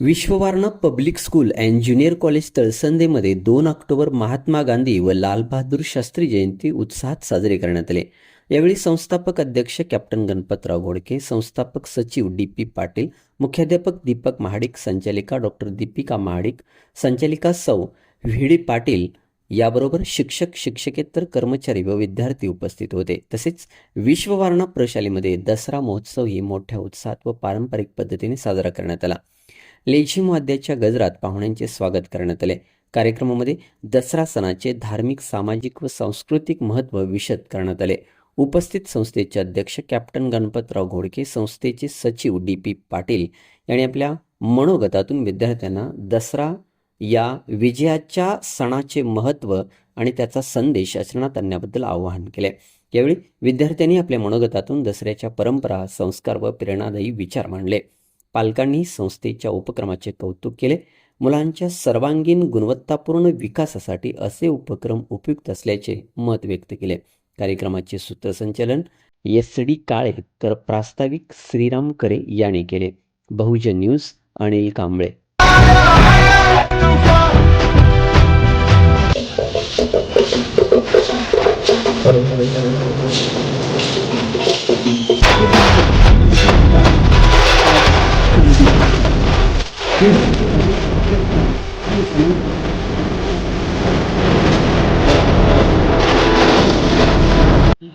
Vishwavarana public school and junior college तळसंदेमध्ये दोन October Mahatma Gandhi व लालबहादूर शास्त्री जयंती उत्साहात साजरी करण्यात आली. यावेळी संस्थापक अध्यक्ष कॅप्टन गणपतराव घोडके संस्थापक सचिव डी पी पाटील मुख्याध्यापक दीपक महाडिक संचालिका डॉक्टर दीपिका महाडिक संचालिका सौ व्ही डी पाटील याबरोबर शिक्षक शिक्षकेतर कर्मचारी व विद्यार्थी उपस्थित होते. तसेच विश्ववारणा प्रशालीमध्ये दसरा महोत्सव ही मोठ्या उत्साहात व पारंपरिक पद्धतीने साजरा करण्यात आला. लेझीम वाद्याच्या गजरात पाहुण्यांचे स्वागत करण्यात आले. कार्यक्रमामध्ये दसरा सणाचे धार्मिक सामाजिक व सांस्कृतिक महत्त्व विशद करण्यात आले. उपस्थित संस्थेचे अध्यक्ष कॅप्टन गणपतराव घोडके संस्थेचे सचिव डी पी पाटील यांनी आपल्या मनोगतातून विद्यार्थ्यांना दसरा या विजयाच्या सणाचे महत्त्व आणि त्याचा संदेश आचरणात आणण्याबद्दल आवाहन केले यावेळी विद्यार्थ्यांनी आपल्या मनोगतातून दसऱ्याच्या परंपरा संस्कार व प्रेरणादायी विचार मांडले. पालकांनी संस्थेच्या उपक्रमाचे कौतुक केले. मुलांच्या सर्वांगीण गुणवत्तापूर्ण विकासासाठी असे उपक्रम उपयुक्त असल्याचे मत व्यक्त केले. कार्यक्रमाचे सूत्रसंचालन एस डी काळे तर प्रास्ताविक श्रीराम करे यांनी केले. बहुजन न्यूज अनिल कांबळे.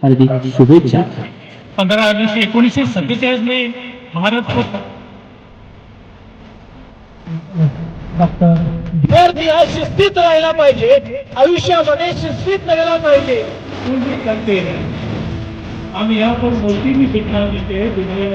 हार्दिक शुभेच्छा। पंधरा ऑगस्ट एकोणीसशे सत्तेचाळीस मध्ये भारत को विद्यार्थी हा शिस्तीत राहायला पाहिजे. आयुष्यामध्ये शिस्तीत राहायला पाहिजे. पूर्ण करते आम्ही यहाँ पर मूर्ति भी बिठा देते हैं दुनिया